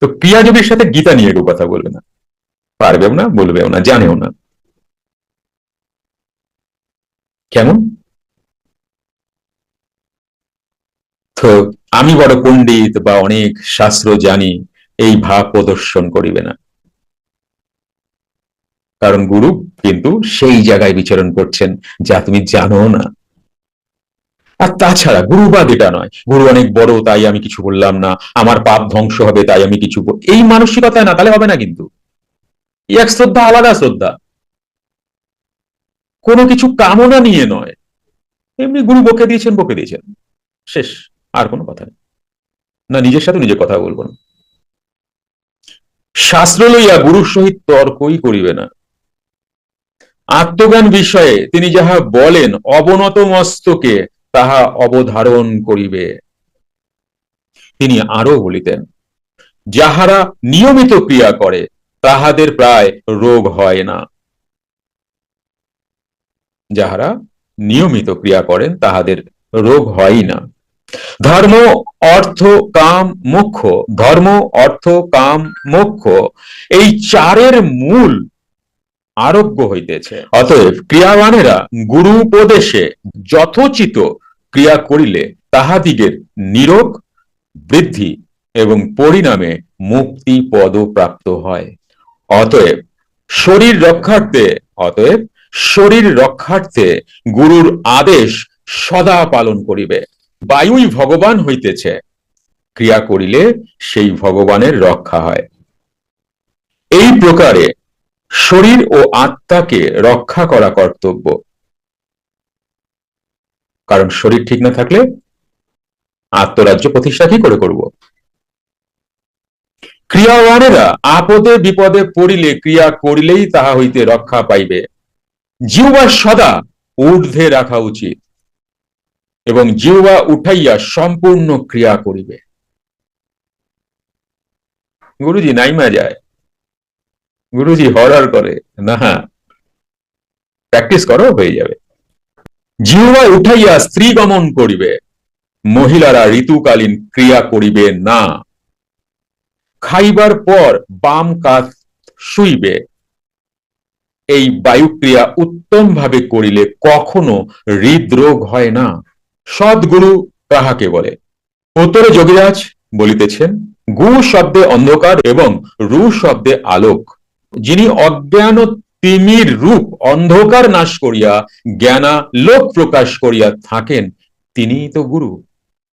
তো ক্রিয়াযোগীর সাথে গীতা নিয়ে একটু কথা বলবে না। পারবেও না, বলবেও না, জানেও না। কেমন? তো আমি বড় পণ্ডিত বা অনেক শাস্ত্র জানি, এই ভাব প্রদর্শন করিবে না। কারণ গুরু কিন্তু সেই জায়গায় বিচরণ করছেন যা তুমি জানো না। আর তাছাড়া গুরুবাদ এটা নয়। গুরু অনেক বড়, তাই আমি কিছু বললাম না। আমার পাপ ধ্বংস হবে, তাই আমি কিছু এই মানসিকতায় না, তাহলে হবে না কিন্তু। এক শ্রদ্ধা আলাদা শ্রদ্ধা। কোনো কিছু কামনা নিয়ে নয়। এমনি গুরু বকে দিয়েছেন বকে দিয়েছেন। শেষ, আর কোনো কথা নেই। না, নিজের সাথে নিজে কথা বলব না। শাস্ত্র লইয়া গুরুর সহিত তর্কই করিবে না। আত্মজ্ঞান বিষয়ে তিনি যাহা বলেন, অবনত মস্তকে তাহা অবধারণ করিবে। তিনি আরও বলিতেন, যাহারা নিয়মিত ক্রিয়া করে, তাহাদের প্রায় রোগ হয় না। যাহারা নিয়মিত ক্রিয়া করেন, তাহাদের রোগ হয় না। ধর্ম, অর্থ, কাম, মোক্ষ, ধর্ম, অর্থ, কাম, মোক্ষ, এই চারের মূল আরোগ্য হইতেছে। অতএব ক্রিয়াবানেরা গুরু উপদেশে যথোচিত ক্রিয়া করিলে তাহাদিগের নিরোগ বৃদ্ধি এবং পরিণামে মুক্তি পদ প্রাপ্ত হয়। অতএব শরীর রক্ষার্থে, অতএব শরীর রক্ষার্থে গুরুর আদেশ সদা পালন করিবে। বায়ুই ভগবান হইতেছে। ক্রিয়া করিলে সেই ভগবানের রক্ষা হয়। এই প্রকারে শরীর ও আত্মাকে রক্ষা করা কর্তব্য। কারণ শরীর ঠিক না থাকলে আত্মরাজ্য প্রতিষ্ঠা কি করে করব? ক্রিয়াওয়ানেরা আপদে বিপদে পড়িলে ক্রিয়া করিলেই তাহা হইতে রক্ষা পাইবে। জিহ্বা সদা ঊর্ধ্বে রাখা উচিত এবং জিহ্বা উঠাইয়া সম্পূর্ণ ক্রিয়া করিবে। গুরুজি নাইমা যায়। গুরুজি হরার করে, না প্র্যাকটিস করো, হয়ে যাবে। জিহ্বা উঠাইয়া স্ত্রী গমন করিবে, মহিলারা ঋতুকালীন ক্রিয়া করিবে না। খাইবার পর বাম কাত শুইবে। এই বায়ুক্রিয়া উত্তম ভাবে করিলে কখনো হৃদরোগ হয় না। সদ্গুরু তাহাকে বলে, উত্তরে যোগীরাজ বলিতেছেন, গু শব্দে অন্ধকার এবং রু শব্দে আলোক। যিনি অজ্ঞান তিমির রূপ অন্ধকার নাশ করিয়া জ্ঞানা লোক প্রকাশ করিয়া থাকেন। তিনিই তো গুরু।